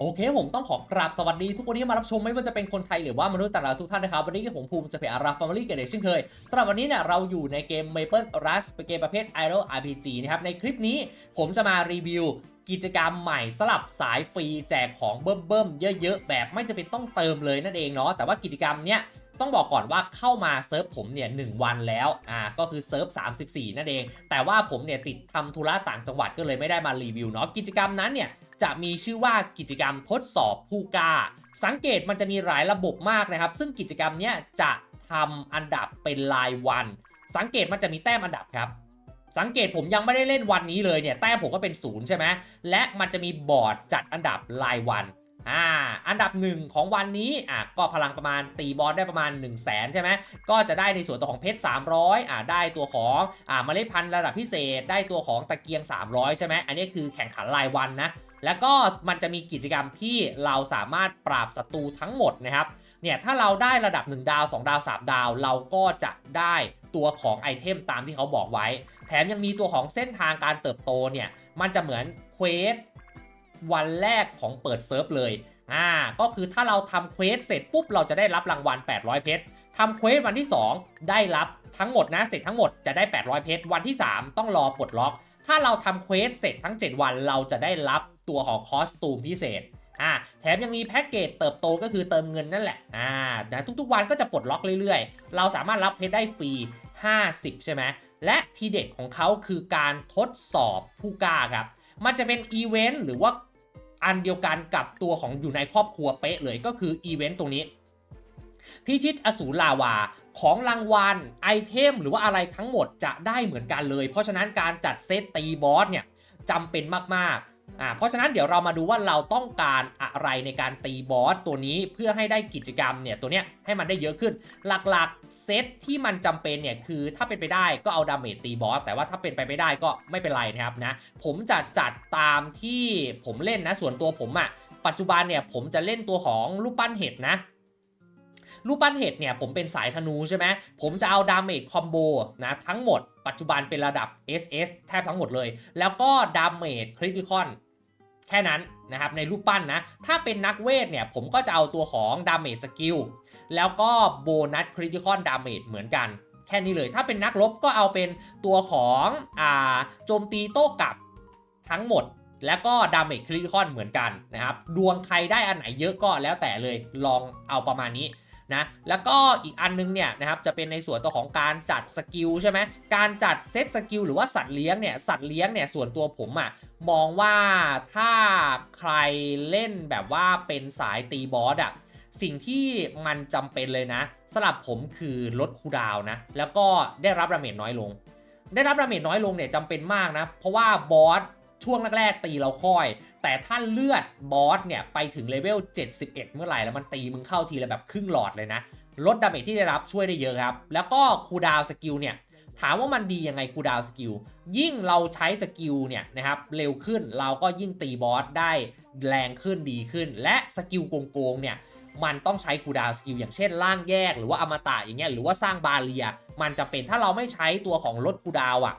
โอเคผมต้องขอกราบสวัสดีทุกคนที่มารับชมไม่ว่าจะเป็นคนไทยหรือว่ามนุษย์ต่างดาวทุกท่านนะครับ วันนี้ผมภูมิจะเป็นอาราฟาร์มลี่กันเช่นเคยสำหรับวันนี้เนี่ยเราอยู่ในเกม Maple Rush เป็นเกมประเภท Idle RPG นะครับ ในคลิปนี้ผมจะมารีวิวกิจกรรมใหม่สลับสายฟรีแจกของเบิ่มๆเยอะๆ แบบไม่จะเป็นต้องเติมเลยนั่นเองเนาะแต่ว่ากิจกรรมเนี้ยต้องบอกก่อนว่าเข้ามาเซิร์ฟผมเนี่ยหวันแล้วอ่าก็คือเซิร์ฟ34 นั่นเอง แต่ว่าผมเนี่ยติดทำธุระต่างจังหวัดก็เลยไม่ได้มารีวิวเนาะกิจกรรมนั้นเนี่ย จะมีชื่อว่ากิจกรรมทดสอบผู้กล้า สังเกตมันจะมีหลายระบบมากนะครับ ซึ่งกิจกรรมเนี้ยจะทำอันดับเป็นรายวัน สังเกตมันจะมีแต้มอันดับครับสังเกตผมยังไม่ได้เล่นวันนี้เลยเนี่ยแต้มผมก็เป็นศูนย์ใช่ไหมและมันจะมีบอร์ดจัดอันดับรายวันอ่าอันดับหนึ่งของวันนี้อะก็พลังประมาณตีบอสได้ประมาณ 1 0 0 0 0แสนใช่ไหมก็จะได้ในส่วนตัวของเพชร300อ่าได้ตัวของอ่าเมล็ดพันธุ์ระดับพิเศษ ได้ตัวของตะเกียง 300 ใช่ไหมอันนี้คือแข่งขันรายวันนะ แล้วก็มันจะมีกิจกรรมที่เราสามารถปราบศัตรูทั้งหมดนะครับเนี่ยถ้าเราได้ระดับ 1 ดาว 2 ดาว 3 ดาว เราก็จะได้ตัวของไอเทมตามที่เขาบอกไว้ แถมยังมีตัวของเส้นทางการเติบโตเนี่ยมันจะเหมือนเควสวันแรกของเปิดเซิร์ฟเลยอ่าก็คือถ้าเราทำเควสเสร็จปุ๊บเราจะได้รับรางวัล 800 เพชรทำเควสวันที่ 2 ได้รับทั้งหมดนะเสร็จทั้งหมดจะได้ 800 เพชรวันที่ 3 ต้องรอปลดล็อก ถ้าเราทำเควสเสร็จทั้ง 7 วันเราจะได้รับ ตัวของคอสตูมพิเศษอ่าแถมยังมีแพ็กเกจเติบโตก็คือเติมเงินนั่นแหละอ่านะทุกๆวันก็จะปลดล็อกเรื่อยๆ เราสามารถรับเพชรได้ฟรี 50 ใช่ไหมและทีเด็ดของเขาคือการทดสอบผู้กล้าครับ มันจะเป็นอีเวนต์หรือว่าอันเดียวกันกับตัวของอยู่ในครอบครัวเป๊ะเลยก็คืออีเวนต์ตรงนี้พิชิตอสูรลาวาของรางวัลไอเทมหรือว่าอะไรทั้งหมดจะได้เหมือนกันเลย เพราะฉะนั้นการจัดเซตตีบอสเนี่ยจำเป็นมากๆ อ่าเพราะฉะนั้นเดี๋ยวเรามาดูว่าเราต้องการอะไรในการตีบอสตัวนี้เพื่อให้ได้กิจกรรมเนี่ยตัวเนี้ยให้มันได้เยอะขึ้น หลักๆเซตที่มันจำเป็นเนี่ยคือถ้าเป็นไปได้ก็เอาดาเมจตีบอสแต่ว่าถ้าเป็นไปไม่ได้ก็ไม่เป็นไรนะครับนะผมจะจัดตามที่ผมเล่นนะส่วนตัวผมอะ่ะปัจจุบันเนี่ยผมจะเล่นตัวของรูปปั้นเห็ดนะ รูปปั้นเห็ดเนี่ยผมเป็นสายธนูใช่ไหมผมจะเอาดาเมจคอมโบนะทั้งหมดปัจจุบันเป็นระดับ SS แทบทั้งหมดเลย แล้วก็ดาเมจคริติคอนแค่นั้นนะครับในรูปปั้นนะ ถ้าเป็นนักเวทเนี่ยผมก็จะเอาตัวของดาเมจสกิลแล้วก็โบนัสคริติคอนดาเมจเหมือนกันแค่นี้เลย ถ้าเป็นนักรบก็เอาเป็นตัวของอ่าโจมตีโต้กลับทั้งหมด แล้วก็ดาเมจคริติคอนเหมือนกันนะครับ ดวงใครได้อันไหนเยอะก็แล้วแต่เลยลองเอาประมาณนี้ นะแล้วก็อีกอันนึงเนี่ยนะครับจะเป็นในส่วนตัวของการจัดสกิลใช่ไหมการจัดเซตสกิลหรือว่าสัตว์เลี้ยงเนี่ยสัตว์เลี้ยงเนี่ยส่วนตัวผมอะ่ะมองว่าถ้าใครเล่นแบบว่าเป็นสายตีบอสอะ่ะสิ่งที่มันจำเป็นเลยนะสำหรับผมคือลดคูดาวน์นะแล้วก็ได้รับดาเมจน้อยลง ได้รับดาเมจน้อยลงเนี่ยจำเป็นมากนะเพราะว่าบอสช่วงแรกๆตีเราค่อย แต่ถ้าเลือดบอสเนี่ยไปถึงเลเวล 71 เมื่อไหร่แล้วมันตีมึงเข้าทีละแบบครึ่งหลอดเลยนะ ลดดาเมจที่ได้รับช่วยได้เยอะครับ แล้วก็คูดาวสกิลเนี่ยถามว่ามันดียังไงคูดาวสกิลยิ่งเราใช้สกิลเนี่ยนะครับเร็วขึ้นเราก็ยิ่งตีบอสได้แรงขึ้นดีขึ้น และสกิลโกงๆเนี่ยมันต้องใช้คูดาวสกิลอย่างเช่นล่างแยกหรือว่าอมตะอย่างเงี้ยหรือว่าสร้างบาเรีย มันจะเป็นถ้าเราไม่ใช้ตัวของลดคูดาวน์อะ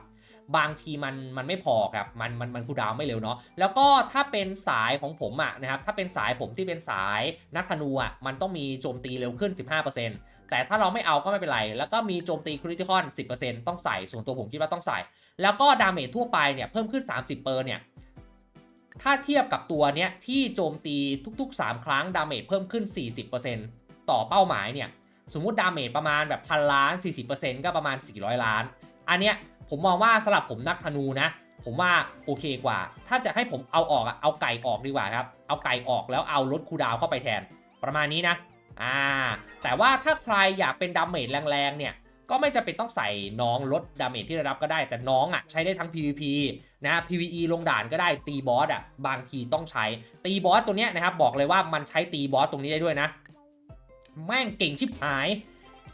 บางทีมันมันไม่พอครับมันมันมันคูดาวไม่เร็วเนาะแล้วก็ถ้าเป็นสายของผมอะนะครับถ้าเป็นสายผมที่เป็นสายนักธนูอะมันต้องมีโจมตีเร็วขึ้น 15%แต่ถ้าเราไม่เอาก็ไม่เป็นไร แล้วก็มีโจมตีคริติคอน10%ต้องใส่ส่วนตัวผมคิดว่าต้องใส่ แล้วก็ดาเมจทั่วไปเนี่ยเพิ่มขึ้น 30เปอร์เนี่ยถ้าเทียบกับตัวเนี้ยที่โจมตีทุก ๆ 3 ครั้งดาเมจเพิ่มขึ้น 40%ต่อเป้าหมายเนี่ยสมมุติดาเมจประมาณแบบพันล้าน 40%ก็ประมาณ 400 ล้าน อันเนี้ย ผมมองว่าสำหรับผมนักธนูนะ ผมว่าโอเคกว่า ถ้าจะให้ผมเอาออกเอาไก่ออกดีกว่าครับ เอาไก่ออกแล้วเอาลดคูดาวเข้าไปแทน ประมาณนี้นะ อ่า แต่ว่าถ้าใครอยากเป็นดาเมจแรงๆเนี่ย ก็ไม่จำเป็นต้องใส่น้องลดดาเมจที่ได้รับก็ได้ แต่น้องอะใช้ได้ทั้ง PVP นะ PVE ลงด่านก็ได้ ตีบอสอะบางทีต้องใช้ ตีบอสตัวเนี้ยนะครับบอกเลยว่ามันใช้ตีบอสตรงนี้ได้ด้วยนะ แม่งเก่งชิบหาย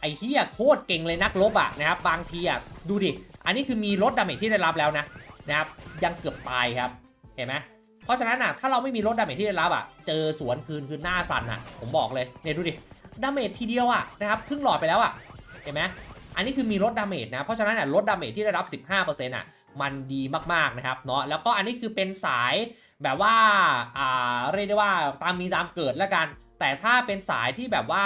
ไอ้เฮียโคตรเก่งเลยนักลบอะนะครับบางทีอะดูดิ อันนี้คือมีลดดาเมจที่ได้รับแล้วนะนะครับยังเกือบตายครับเห็นไหมเพราะฉะนั้นอะถ้าเราไม่มีลดดาเมจที่ได้รับอะเจอสวนคืนคือหน้าสั่นอะผมบอกเลยเนี่ยดูดิดาเมจทีเดียวอะนะครับครึ่งหลอดไปแล้วอะเห็นไหมอันนี้คือมีลดดาเมจนะเพราะฉะนั้นอะลดดาเมจที่ได้รับ 15%อะมันดีมากๆนะครับเนาะแล้วก็อันนี้คือเป็นสายแบบว่าอ่าเรียกได้ว่าตามมีตามเกิดแล้วกัน แต่ถ้าเป็นสายที่แบบว่า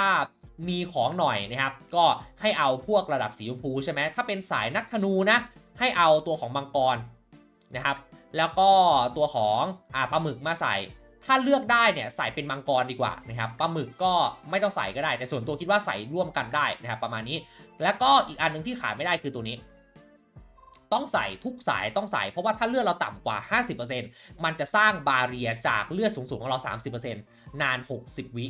มีของหน่อยนะครับ ก็ให้เอาพวกระดับสีชมพูใช่ไหมถ้าเป็นสายนักธนูนะ ให้เอาตัวของมังกรนะครับ แล้วก็ตัวของอ่าปลาหมึกมาใส่ ถ้าเลือกได้เนี่ยใส่เป็นมังกรดีกว่านะครับปลาหมึกก็ไม่ต้องใส่ก็ได้ แต่ส่วนตัวคิดว่าใส่ร่วมกันได้นะครับประมาณนี้ แล้วก็อีกอันหนึงที่ขาดไม่ได้คือตัวนี้ต้องใส่ทุกสายต้องใส่เพราะว่าถ้าเลือดเราต่ำกว่า 50%มันจะสร้างบาเรียจากเลือดสูงๆของเรา 30%นาน 60 วิ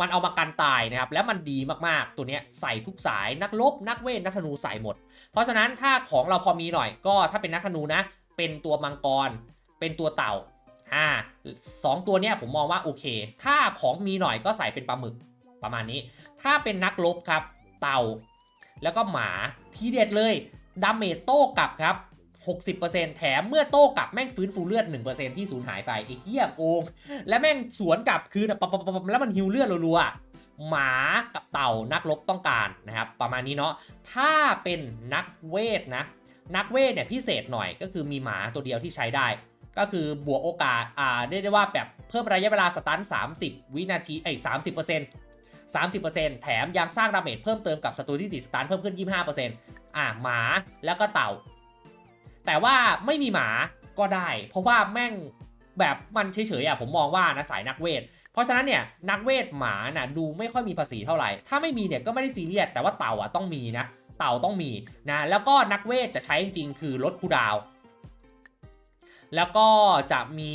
มันเอามากันตายนะครับ แล้วมันดีมากๆ ตัวเนี้ยใส่ทุกสายนักลบนักเวทนักธนูใส่หมด เพราะฉะนั้นถ้าของเราพอมีหน่อยก็ถ้าเป็นนักธนูนะ เป็นตัวมังกร เป็นตัวเต่าอ่าสองตัวเนี้ยผมมองว่าโอเค ถ้าของมีหน่อยก็ใส่เป็นปลาหมึกประมาณนี้ ถ้าเป็นนักลบครับ เต่า แล้วก็หมาทีเด็ดเลยดาเมจโต้กลับครับ 60%แถมเมื่อโต้กลับแม่งฟื้นฟูเลือด 1%ที่สูญหายไปไอ้เหี้ยโกงและแม่งสวนกลับคืนอะปั๊บปั๊บปั๊บปั๊บแล้วมันฮิวเลือดรัวๆหมากับเต่านักรบต้องการนะครับประมาณนี้เนาะถ้าเป็นนักเวทนะนักเวทเนี่ยพิเศษหน่อยก็คือมีหมาตัวเดียวที่ใช้ได้ ก็คือบวกโอกาสอ่าเรียกได้ว่าแบบเพิ่มระยะเวลาสตัน30 วินาทีไอ้สามสิบเปอร์เซ็นต์สามสิบเปอร์เซ็นต์แถมยังสร้างดาเมจเพิ่มเติมกับศัตรูที่ติดสตันเพิ่มขึ้น25เปอร์เซ็นต์อ่าหมาแล้วก็เต่า แต่ว่าไม่มีหมาก็ได้ เพราะว่าแม่งแบบมันเฉยๆอะผมมองว่านะสายนักเวท เพราะฉะนั้นเนี่ยนักเวทหมาน่ะดูไม่ค่อยมีภาษีเท่าไหร่ ถ้าไม่มีเนี่ยก็ไม่ได้ซีเรียสแต่ว่าเต่าอะต้องมีนะ เต่าต้องมีนะแล้วก็นักเวทจะใช้จริงๆคือลดคูดาว แล้วก็จะมี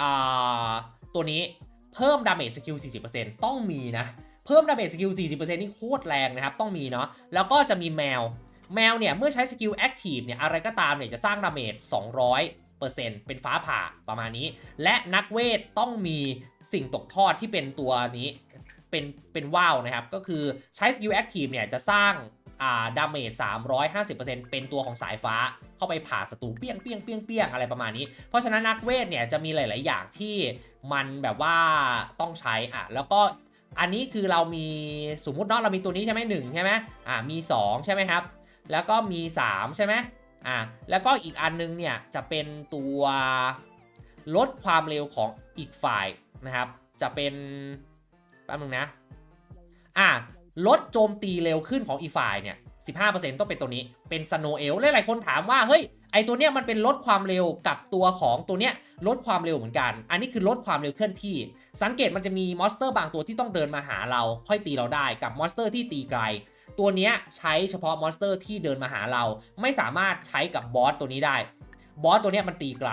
อ่าตัวนี้เพิ่มดาเมจสกิล 40%ต้องมีนะ เพิ่มดาเมจสกิล 40%นี่โคตรแรงนะครับ ต้องมีเนาะแล้วก็จะมีแมว แมวเนี่ยเมื่อใช้สกิลแอคทีฟเนี่ยอะไรก็ตามเนี่ยจะสร้างดาเมจ200เป็นฟ้าผ่าประมาณนี้ และนักเวทต้องมีสิ่งตกทอดที่เป็นตัวนี้เป็นเป็นว่าวนะครับ ก็คือใช้สกิลแอคทีฟเนี่ยจะสร้างอ่าดาเมจ350%เป็นตัวของสายฟ้าเข้าไปผ่าศัตรูเปี้ยงเปี้ยงเปี้ยงเปี้ยงอะไรประมาณนี้ เพราะฉะนั้นนักเวทเนี่ยจะมีหลาย ๆ อย่างที่มันแบบว่าต้องใช้อะแล้วก็อันนี้คือเรามีสมมุติเนาะเรามีตัวนี้ใช่ไหมหนึ่งใช่ไหมอ่ามี 2 ใช่ไหมครับ แล้วก็มี 3 ใช่ไหมอ่าแล้วก็อีกอันนึงเนี่ยจะเป็นตัวลดความเร็วของอีกฝ่ายนะครับ จะเป็นแป๊บนึงนะอ่าลดโจมตีเร็วขึ้นของอีกฝ่ายเนี่ย15%ต้องเป็นตัวนี้เป็นสโนเอลหลายๆคนถามว่าเฮ้ยไอตัวเนี้ยมันเป็นลดความเร็วกับตัวของตัวเนี้ยลดความเร็วเหมือนกัน อันนี้คือลดความเร็วเคลื่อนที่ สังเกตมันจะมีมอนสเตอร์บางตัวที่ต้องเดินมาหาเรา ค่อยตีเราได้กับมอนสเตอร์ที่ตีไกล ตัวเนี้ยใช้เฉพาะมอนสเตอร์ที่เดินมาหาเรา ไม่สามารถใช้กับบอสตัวนี้ได้บอสตัวเนี้ยมันตีไกล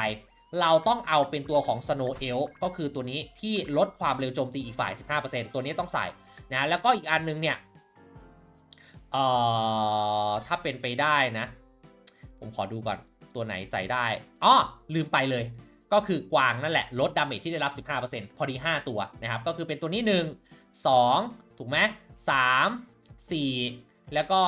เราต้องเอาเป็นตัวของ Snow Elf ก็คือตัวนี้ที่ลดความเร็วโจมตีอีกฝ่าย 15%ตัวนี้ต้องใส่นะแล้วก็อีกอันนึงเนี่ยเอ่อถ้าเป็นไปได้นะ ผมขอดูก่อนตัวไหนใส่ได้อ้อลืมไปเลย ก็คือกวางนั่นแหละ ลดดาเมจที่ได้รับ 15%พอดี 5 ตัวนะครับ ก็คือเป็นตัวนี้ 1 2 ถูกไหม3 4 แล้วก็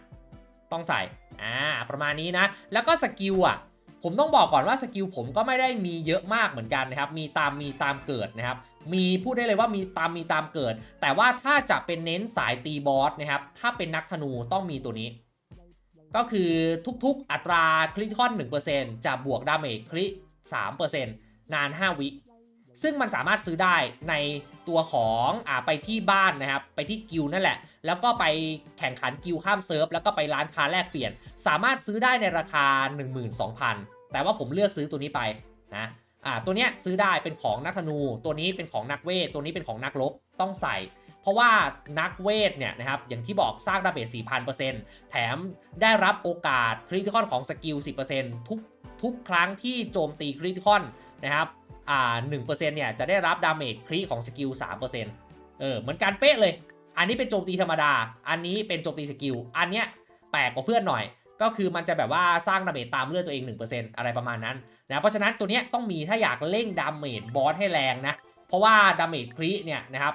5 ต้องใส่อ่าประมาณนี้นะ แล้วก็สกิลอะผมต้องบอกก่อนว่าสกิลผมก็ไม่ได้มีเยอะมากเหมือนกันนะครับ มีตามมีตามเกิดนะครับ มีพูดได้เลยว่ามีตามมีตามเกิด แต่ว่าถ้าจะเป็นเน้นสายตีบอสนะครับ ถ้าเป็นนักธนูต้องมีตัวนี้ ก็คือทุกๆอัตราคริติคอน1%จะบวกดาเมจคริ3%นาน 5 วิ ซึ่งมันสามารถซื้อได้ในตัวของอ่าไปที่บ้านนะครับ ไปที่กิลนั่นแหละ แล้วก็ไปแข่งขันกิลข้ามเซิร์ฟ แล้วก็ไปร้านค้าแลกเปลี่ยน สามารถซื้อได้ในราคา 12,000 แต่ว่าผมเลือกซื้อตัวนี้ไปนะอ่าตัวเนี้ยซื้อได้เป็นของนักธนู ตัวนี้เป็นของนักเวท ตัวนี้เป็นของนักรบต้องใส่ เพราะว่านักเวทเนี่ยนะครับอย่างที่บอกสร้างดาเมจ4,000%แถมได้รับโอกาสคริติคอนของสกิล 10%ทุกทุกครั้งที่โจมตีคริติคอนนะครับ อ่า1%เนี่ยจะได้รับดาเมจคริของสกิล3%เออเหมือนกันเป๊ะเลย อันนี้เป็นโจมตีธรรมดา อันนี้เป็นโจมตีสกิล อันเนี้ยแปลกกว่าเพื่อนหน่อย ก็คือมันจะแบบว่าสร้างดาเมจตามเลือดตัวเอง 1%อะไรประมาณนั้นนะเพราะฉะนั้นตัวเนี้ยต้องมีถ้าอยากเร่งดาเมจบอสให้แรงนะ เพราะว่าดาเมจคริเนี่ยนะครับ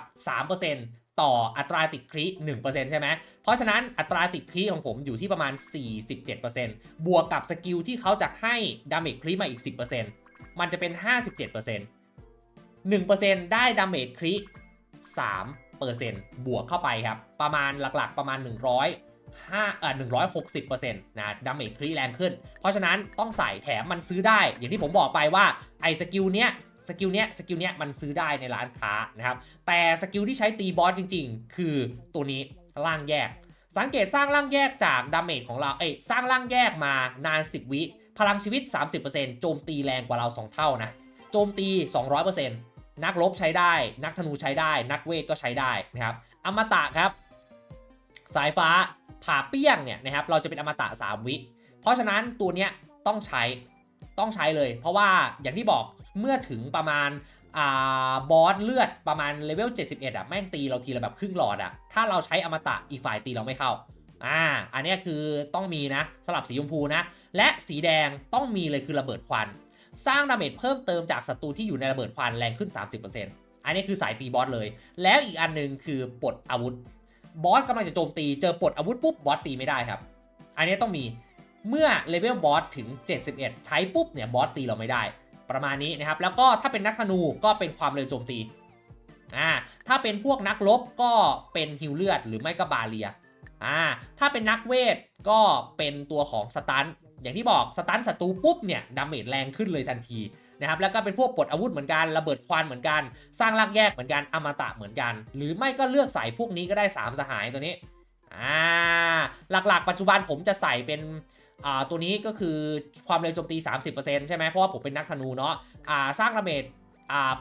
3%ต่ออัตราติดคริ1%ใช่ไหม เพราะฉะนั้นอัตราติดคริของผมอยู่ที่ประมาณ 47%บวกกับสกิลที่เขาจะให้ดาเมจคริมาอีก 10% มันจะเป็น 57% 1%ได้ดาเมจคริ3%บวกเข้าไปครับ ประมาณหลักๆประมาณ 100 5อ่า160%นะดาเมจครีแรงขึ้น เพราะฉะนั้นต้องใส่แถมมันซื้อได้ อย่างที่ผมบอกไปว่าไอ้สกิลเนี้ยสกิลเนี้ยสกิลเนี้ยมันซื้อได้ในร้านค้านะครับ แต่สกิลที่ใช้ตีบอสจริงๆ คือตัวนี้ร่างแยก สังเกตสร้างร่างแยกจากดาเมจของเรา เอ้ยสร้างร่างแยกมานาน 10 วิ พลังชีวิต 30%โจมตีแรงกว่าเรา 2 เท่านะ โจมตี 200%นักรบใช้ได้ นักธนูใช้ได้ นักเวทก็ใช้ได้นะครับ อมตะครับ สายฟ้าผ่าเปี้ยงเนี่ยนะครับ เราจะเป็นอมตะ 3 วิ เพราะฉะนั้นตัวเนี้ยต้องใช้ ต้องใช้เลย เพราะว่าอย่างที่บอกเมื่อถึงประมาณอาบอสเลือดประมาณเลเวล 71 อะ แม่งตีเราทีละแบบครึ่งหลอดอะ ถ้าเราใช้อมตะอีกฝ่ายตีเราไม่เข้า อ่า อันนี้คือต้องมีนะสลับสีชมพูนะ และสีแดงต้องมีเลยคือระเบิดควัน สร้างดาเมจเพิ่มเติมจากศัตรูที่อยู่ในระเบิดควันแรงขึ้น 30%อันนี้คือสายตีบอสเลย แล้วอีกอันหนึงคือปลดอาวุธ บอสกำลังจะโจมตีเจอปลดอาวุธปุ๊บบอสตีไม่ได้ครับ อันนี้ต้องมีเมื่อเลเวลบอสถึง 71 ใช้ปุ๊บเนี่ยบอสตีเราไม่ได้ ประมาณนี้นะครับ แล้วก็ถ้าเป็นนักธนูก็เป็นความเร็วโจมตีอ่าถ้าเป็นพวกนักรบก็เป็นฮิวเลือดหรือไม่ก็บาเลีย อ่าถ้าเป็นนักเวทก็เป็นตัวของสตันอย่างที่บอกสตันศัตรูปุ๊บเนี่ยดาเมจแรงขึ้นเลยทันทีนะครับแล้วก็เป็นพวกปลดอาวุธเหมือนกันระเบิดควันเหมือนกัน สร้างลากแยกเหมือนกันอมตะเหมือนกัน หรือไม่ก็เลือกใส่พวกนี้ก็ได้ 3 สหายตัวนี้อ่าหลักๆ ปัจจุบันผมจะใส่เป็นอ่าตัวนี้ก็คือความเร็วโจมตี 30%ใช่ไหมเพราะว่าผมเป็นนักธนูเนาะอ่าสร้างดาเมจอ่า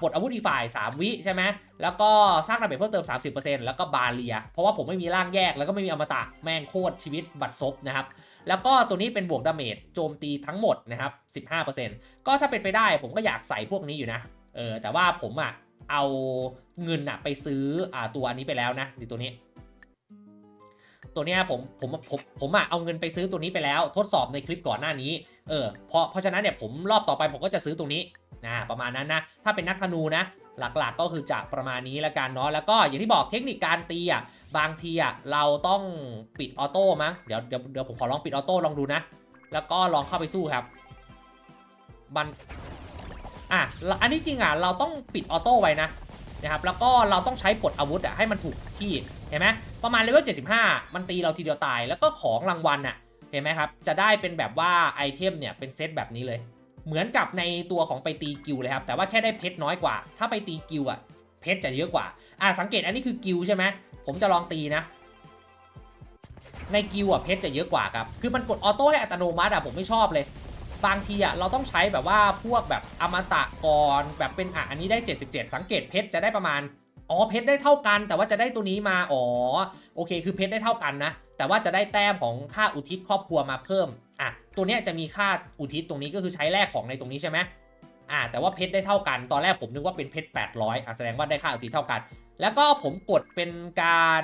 ปลดอาวุธอีฝ่าย 3 วิใช่ไหมแล้วก็สร้างดาเมจเพิ่มเติม 30%แล้วก็บาเลีย เพราะว่าผมไม่มีร่างแยกแล้วก็ไม่มีอมตะแม่งโคตรชีวิตบัตรซบนะครับ แล้วก็ตัวนี้เป็นบวกดาเมจโจมตีทั้งหมดนะครับ 15%ก็ถ้าเป็นไปได้ผมก็อยากใส่พวกนี้อยู่นะเออแต่ว่าผมอะเอาเงินอะไปซื้ออ่าตัวอันนี้ไปแล้วนะนี่ตัวนี้ ตัวเนี้ยผมผมผมผมอะเอาเงินไปซื้อตัวนี้ไปแล้ว ทดสอบในคลิปก่อนหน้านี้ เออเพราะเพราะฉะนั้นเนี่ยผมรอบต่อไปผมก็จะซื้อตัวนี้นะประมาณนั้นนะถ้าเป็นนักธนูนะหลักๆก็คือจะประมาณนี้ละกันเนาะแล้วก็อย่างที่บอกเทคนิคการตีอะบางทีอะเราต้องปิดออโต้มั้งเดี๋ยวเดี๋ยวเดี๋ยวผมขอลองปิดออโต้ลองดูนะ แล้วก็ลองเข้าไปสู้ครับมันอะอันนี้จริงอะเราต้องปิดออโต้ไว้นะนะครับแล้วก็เราต้องใช้ปลดอาวุธอะให้มันถูกที่เห็นไหมประมาณเลเวล75 มันตีเราทีเดียวตาย แล้วก็ของรางวัลอะ เห็นไหมครับ จะได้เป็นแบบว่าไอเทมเนี่ยเป็นเซตแบบนี้เลย เหมือนกับในตัวของไปตีกิลเลยครับ แต่ว่าแค่ได้เพชรน้อยกว่า ถ้าไปตีกิลอะเพชรจะเยอะกว่า อะสังเกตอันนี้คือกิลใช่ไหมผมจะลองตีนะ ในกิลอะเพชรจะเยอะกว่าครับ คือมันกดออโต้ให้อัตโนมัติอะผมไม่ชอบเลย บางทีอะเราต้องใช้แบบว่าพวกแบบอมตะก่อนแบบเป็นอะอันนี้ได้ 77 สังเกตเพชรจะได้ประมาณอ๋อเพชรได้เท่ากัน แต่ว่าจะได้ตัวนี้มาอ๋อโอเค คือเพชรได้เท่ากันนะ แต่ว่าจะได้แต้มของค่าอุทิศครอบครัวมาเพิ่มอะตัวเนี้ยจะมีค่าอุทิศตรงนี้ก็คือใช้แลกของในตรงนี้ใช่ไหมอ่าแต่ว่าเพชรได้เท่ากัน ตอนแรกผมนึกว่าเป็นเพชร800อะแสดงว่าได้ค่าอุทิศเท่ากัน แล้วก็ผมกดเป็นการ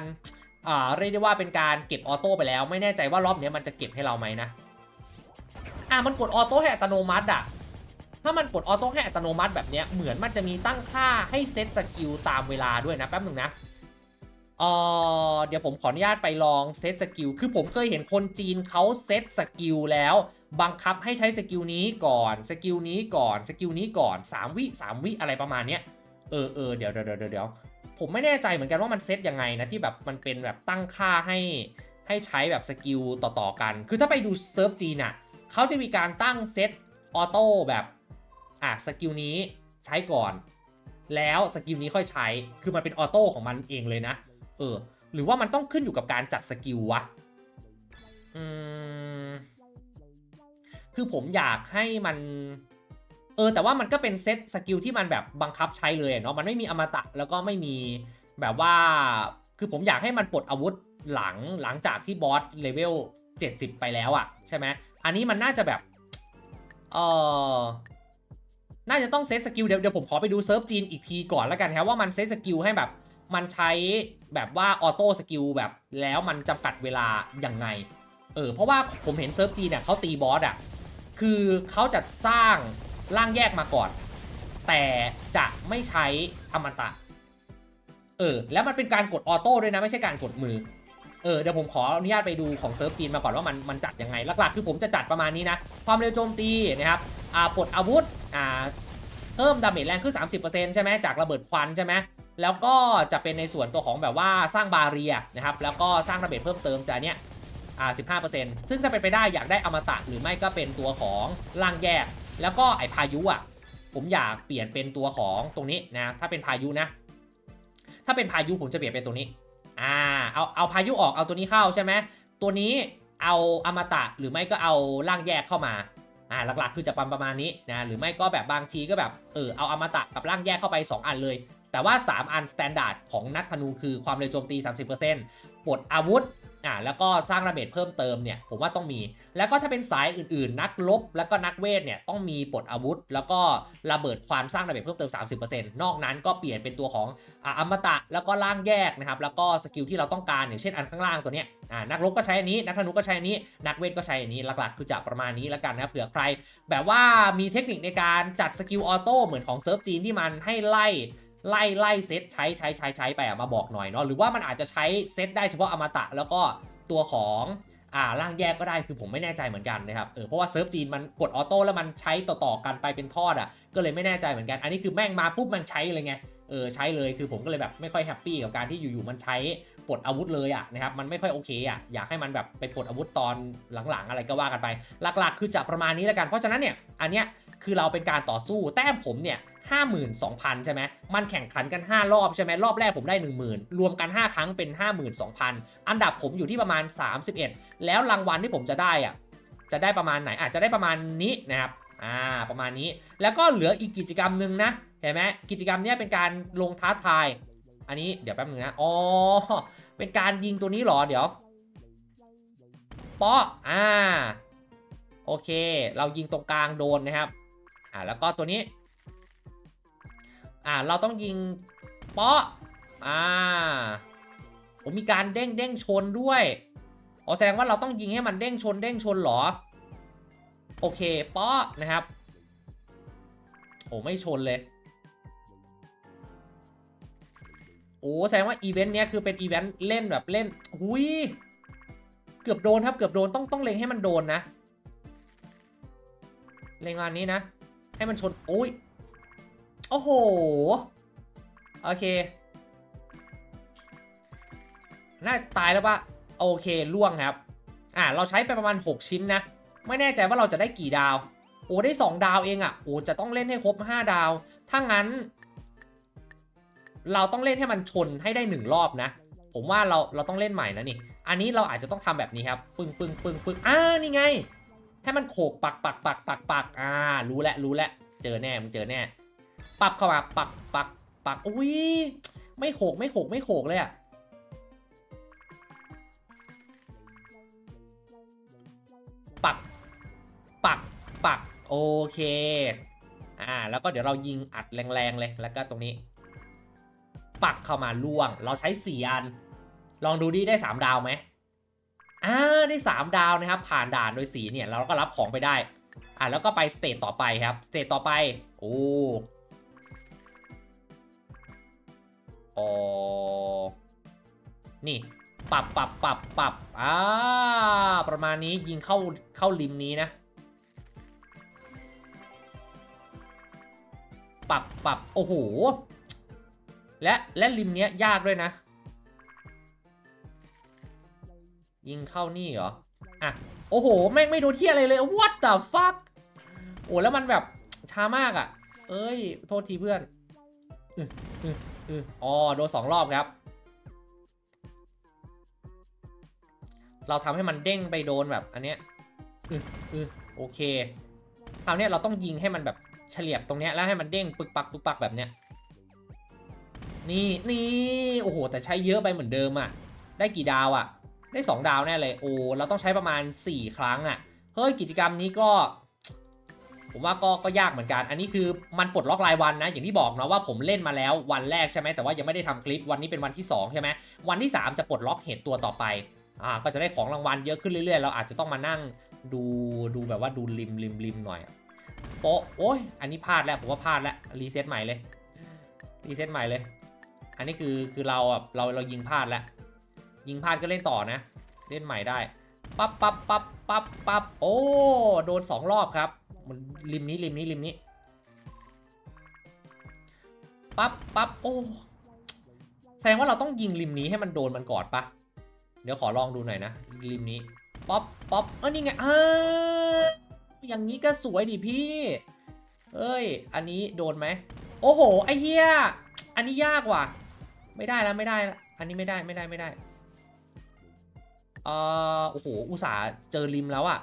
อ่าเรียกได้ว่าเป็นการเก็บออโต้ไปแล้ว ไม่แน่ใจว่ารอบนี้มันจะเก็บให้เราไหมนะอะมันกดออโต้ให้อัตโนมัติอะถ้ามันกดออโต้ให้อัตโนมัติแบบเนี้ยเหมือนมันจะมีตั้งค่าให้เซตสกิลตามเวลาด้วยนะแป๊บหนึ่งนะ เออเดี๋ยวผมขออนุญาตไปลองเซตสกิล คือผมเคยเห็นคนจีนเขาเซตสกิลแล้ว บังคับให้ใช้สกิลนี้ก่อน สกิลนี้ก่อน สกิลนี้ก่อน 3 วิ 3 วิอะไรประมาณเนี้ย เออเออเดี๋ยวเดี๋ยวเดี๋ยวผมไม่แน่ใจเหมือนกันว่ามันเซตยังไงนะที่แบบมันเป็นแบบตั้งค่าให้ให้ใช้แบบสกิลต่อๆกัน คือถ้าไปดูเซิร์ฟจีนอะเขาจะมีการตั้งเซตออโต้แบบอะสกิลนี้ใช้ก่อน แล้วสกิลนี้ค่อยใช้ คือมันเป็นออโต้ของมันเองเลยนะ เออ หรือว่ามันต้องขึ้นอยู่กับการจัดสกิลวะอืมคือผมอยากให้มัน เออ แต่ว่ามันก็เป็นเซตสกิลที่มันแบบบังคับใช้เลยเนาะมันไม่มีอมตะแล้วก็ไม่มีแบบว่า คือผมอยากให้มันปลดอาวุธหลังหลังจากที่บอสเลเวล70 ไปแล้วอะใช่ไหมอันนี้มันน่าจะแบบเออน่าจะต้องเซตสกิลเดี๋ยวเดี๋ยวผมขอไปดูเซิร์ฟจีนอีกทีก่อนแล้วกันครับว่ามันเซตสกิลให้แบบ มันใช้แบบว่าออโต้สกิลแบบแล้วมันจำกัดเวลาอยังไง เออเพราะว่าผมเห็นเซิร์ฟจีนเนี่ยเขาตีบอสอะ คือเขาจะสร้างร่างแยกมาก่อน แต่จะไม่ใช้อมตะ เออ แล้วมันเป็นการกดออโต้ด้วยนะ ไม่ใช่การกดมือ เออเดี๋ยวผมขออนุญาตไปดูของเซิร์ฟจีนมาก่อนว่ามันมันจัดยังไง หลักๆ คือผมจะจัดประมาณนี้นะ ความเร็วโจมตีนะครับ อ่าปลดอาวุธ อ่าเพิ่มดาเมจแรงขึ้น 30%ใช่ไหมจากระเบิดควันใช่ไหม แล้วก็จะเป็นในส่วนตัวของแบบว่าสร้างบาเรียนะครับ แล้วก็สร้างดาเมจเพิ่มเติมจากเนี้ยอ่า15%ซึ่งถ้าเป็นไปได้อยากได้อมตะหรือไม่ก็เป็นตัวของร่างแยก แล้วก็ไอพายุอะ ผมอยากเปลี่ยนเป็นตัวของตรงนี้นะ ถ้าเป็นพายุนะ ถ้าเป็นพายุผมจะเปลี่ยนเป็นตัวนี้ อ่า เอาเอาพายุออกเอาตัวนี้เข้าใช่ไหม ตัวนี้เอาอมตะหรือไม่ก็เอาร่างแยกเข้ามา อ่า หลักๆ คือจะประมาณนี้นะ หรือไม่ก็แบบบางทีก็แบบ เออ เอาอมตะกับร่างแยกเข้าไป 2 อันเลย แต่ว่า 3 อันสแตนดาร์ดของนักธนูคือความเร็วโจมตี 30%ปลดอาวุธอ่าแล้วก็สร้างระเบิดเพิ่มเติมเนี่ยผมว่าต้องมี แล้วก็ถ้าเป็นสายอื่นๆ นักลบแล้วก็นักเวทเนี่ยต้องมีปลดอาวุธ แล้วก็ระเบิดความสร้างระเบิดเพิ่มเติม 30%นอกนั้นก็เปลี่ยนเป็นตัวของอ่าอมตะแล้วก็ล่างแยกนะครับแล้วก็สกิลที่เราต้องการอย่างเช่นอันข้างล่างตัวเนี้ยอ่านักลบก็ใช้อันนี้ นักธนูก็ใช้อันนี้ นักเวทก็ใช้อันนี้หลักๆคือจะประมาณนี้แล้วกันนะเผื่อใคร แบบว่ามีเทคนิคในการจัดสกิลออโต้เหมือนของเซิร์ฟจีนที่มันให้ไล่ ไล่ไล่เซตใช้ใช้ใช้ใช้ไปอะมาบอกหน่อยเนาะหรือว่ามันอาจจะใช้เซตได้เฉพาะอมตะแล้วก็ตัวของอ่าร่างแยกก็ได้คือผมไม่แน่ใจเหมือนกันนะครับเออเพราะว่าเซิร์ฟจีนมันกดออโต้แล้วมันใช้ต่อๆกันไปเป็นทอดอะก็เลยไม่แน่ใจเหมือนกัน อันนี้คือแม่งมาปุ๊บมันใช้เลยไงเออใช้เลยคือผมก็เลยแบบไม่ค่อยแฮปปี้กับการที่อยู่ๆมันใช้ปลดอาวุธเลยอะนะครับมันไม่ค่อยโอเคอะอยากให้มันแบบไปปลดอาวุธตอนหลังๆ อะไรก็ว่ากันไป หลักๆ คือจะประมาณนี้แล้วกันเพราะฉะนั้นเนี่ยอันเนี้ยคือเราเป็นการต่อสู้แต้มผมเนี่ย 52,000 ใช่ไหมมันแข่งขันกัน 5 รอบใช่ไหมรอบแรกผมได้ 10,000 รวมกัน 5 ครั้งเป็น 52,000 อันดับผมอยู่ที่ประมาณ 31 แล้วรางวัลที่ผมจะได้อะจะได้ประมาณไหนอาจจะได้ประมาณนี้นะครับอ่าประมาณนี้แล้วก็เหลืออีกกิจกรรมหนึ่งนะเห็นไหมกิจกรรมนี้เป็นการลงท้าทาย อันนี้เดี๋ยวแป๊บนึงนะอ๋อเป็นการยิงตัวนี้หรอเดี๋ยวปาะอ่าโอเค เรายิงตรงกลางโดนนะครับอ่าแล้วก็ตัวนี้ อ่าเราต้องยิงเปาะอ่าผมมีการเด้งเด้งชนด้วยอ๋อแสดงว่าเราต้องยิงให้มันเด้งชนเด้งชนหรอ โอเคเปาะนะครับโอ้ไม่ชนเลยโอ้แสดงว่าอีเวนต์เนี้ยคือเป็นอีเวนต์เล่นแบบเล่นหุยเกือบโดนครับเกือบโดนต้องต้องเล็งให้มันโดนนะเล็งอันนี้นะ ให้มันชนโอ้ย โอ้โห โอเค น่าตายแล้วปะโอเคล่วงครับ อ่าเราใช้ไปประมาณ 6 ชิ้นนะ ไม่แน่ใจว่าเราจะได้กี่ดาว โอ้ได้ 2 ดาวเองอะ่ะ โอ้จะต้องเล่นให้ครบ 5 ดาว ถ้างั้น เราต้องเล่นให้มันชนให้ได้ 1 รอบนะ ผมว่าเราเราต้องเล่นใหม่นะนี่ อันนี้เราอาจจะต้องทำแบบนี้ครับ ปึ้งปึ้งปึ้งปึ้งอ่านี่ไง ให้มันโขกปักปักปักปักปักอ่า รู้แล้วรู้แล้ว เจอแน่มึงเจอแน่ ปับเข้ามาปักปักปักอุ้ยไม่โขกไม่โขกไม่โขกเลยอะปักปักปักโอเค อ่า แล้วก็เดี๋ยวเรายิงอัดแรงๆเลยแล้วก็ตรงนี้ ปักเข้ามาล่วง เราใช้สี่อัน ลองดูดิได้3ดาวไหมอ่าได้3ดาวนะครับ ผ่านด่านโดยสีเนี่ย เราก็รับของไปได้ อ่าแล้วก็ไปสเตจต่อไปครับสเตจต่อไป โอ้ โอนี่ปรับปรับปรับปรับอ่าประมาณนี้ยิงเข้าเข้าริมนี้นะปรับปรับโอ้โห และและริมเนี้ยยากด้วยนะ ยิงเข้านี่เหรอ อะ โอ้โห แม่งไม่ดนเที่ยอะไรเลย what the fuck โอ้แล้วมันแบบช้ามากอะ่ะ เอ้ย โทษทีเพื่อนอ อ๋อโดนสองรอบครับ เราทำให้มันเด้งไปโดนแบบอันเนี้ยอืออือโอเคคราวนี้เราต้องยิงให้มันแบบเฉลียบตรงเนี้ยแล้วให้มันเด้งปึกปักปึกปักแบบเนี้ยนี่นี่โอ้โห แต่ใช้เยอะไปเหมือนเดิมอะ่ะ ได้กี่ดาวอะ่ะ ได้ 2 ดาวแน่เลยโอ้เราต้องใช้ประมาณ 4 ครั้งอะ่ะเฮ้ยกิจกรรมนี้ก็ ผมว่าก็ก็ยากเหมือนกัน อันนี้คือมันปลดล็อกรายวันนะ อย่างที่บอกเนาะว่าผมเล่นมาแล้ววันแรกใช่ไหมแต่ว่ายังไม่ได้ทำคลิปวันนี้เป็นวันที่ 2 ใช่ไหมวันที่ 3 จะปลดล็อกเหตุตัวต่อไปอ่าก็จะได้ของรางวัลเยอะขึ้นเรื่อยๆ เราอาจจะต้องมานั่งดูดูแบบว่าดูริมริมริมหน่อยโปะโอ้ยอันนี้พลาดแล้วผมว่าพลาดแล้วรีเซ็ตใหม่เลยรีเซ็ตใหม่เลย อันนี้คือคือเราอะเราเรายิงพลาดแล้วยิงพลาดก็เล่นต่อนะ เล่นใหม่ได้ปั๊บปั๊บปั๊บปั๊บปั๊บโอ้โดนสองรอบครับ มันริมนี้ริมนี้ริมนี้ปั๊บปั๊บโอ้แสดงว่าเราต้องยิงริมนี้ให้มันโดนมันก่อนปะเดี๋ยวขอลองดูหน่อยนะริมนี้ป๊อปป๊อปเออนี่ไงอ่าอย่างนี้ก็สวยดิพี่เอ้ย อันนี้โดนไหมโอ้โหไอ้เหี้ยอันนี้ยากว่ะ ไม่ได้แล้วไม่ได้แล้วอันนี้ไม่ได้ไม่ได้ไม่ได้เอ่อโอ้โหอุตส่าห์เจอริมแล้วอะ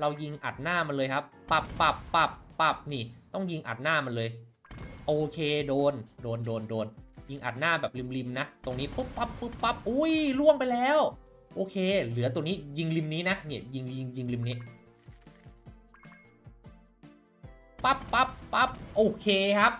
เรายิงอัดหน้ามันเลยครับ ปับปับปับปับนี่ ต้องยิงอัดหน้ามันเลย โอเคโดน โดนโดนโดน ยิงอัดหน้าแบบริมๆนะ ตรงนี้ปุ๊บปั๊บปุ๊บปั๊บอุ้ยล่วงไปแล้ว โอเค เหลือตัวนี้ยิงริมนี้นะ เนี่ยยิงยิงยิงริมนี้ ปั๊บปั๊บปั๊บโอเคครับ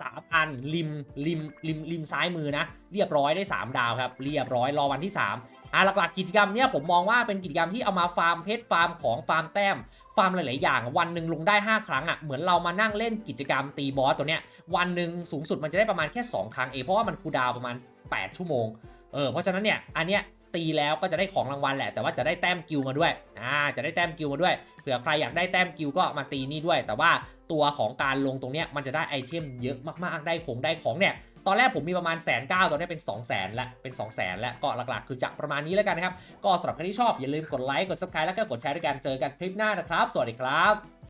สามอันริมริมริมริมซ้ายมือนะ เรียบร้อยได้ 3 ดาวครับ เรียบร้อยรอวันที่ 3 อะหลักๆกิจกรรมเนี่ยผมมองว่าเป็นกิจกรรมที่เอามาฟาร์มเพชรฟาร์มของฟาร์มแต้มฟาร์มหลายๆอย่าง วันหนึ่งลงได้ 5 ครั้งอะเหมือนเรามานั่งเล่นกิจกรรมตีบอสตัวเนี้ยวันหนึ่งสูงสุดมันจะได้ประมาณแค่ 2 ครั้งเองเพราะว่ามันคูลดาวประมาณ 8 ชั่วโมงเออเพราะฉะนั้นเนี่ยอันเนี้ยตีแล้วก็จะได้ของรางวัลแหละ แต่ว่าจะได้แต้มกิลมาด้วยอ่าจะได้แต้มกิลมาด้วยเผื่อใครอยากได้แต้มกิลก็มาตีนี่ด้วย แต่ว่าตัวของการลงตรงเนี้ยมันจะได้ไอเทมเยอะมากๆได้ของได้ของเนี่ย ตอนแรกผมมีประมาณแสนเก้าตอนนี้เป็น2 0 0แสนละเป็น2 0 0แสนแล้วก็หลักๆ คือจะประมาณนี้แล้วกันนะครับ ก็สำหรับใครที่ชอบอย่าลืมกดไลค์กด subscribe แล้วก็กดแชร์ด้วยกันเจอกันคลิปหน้านะครับ สวัสดีครับ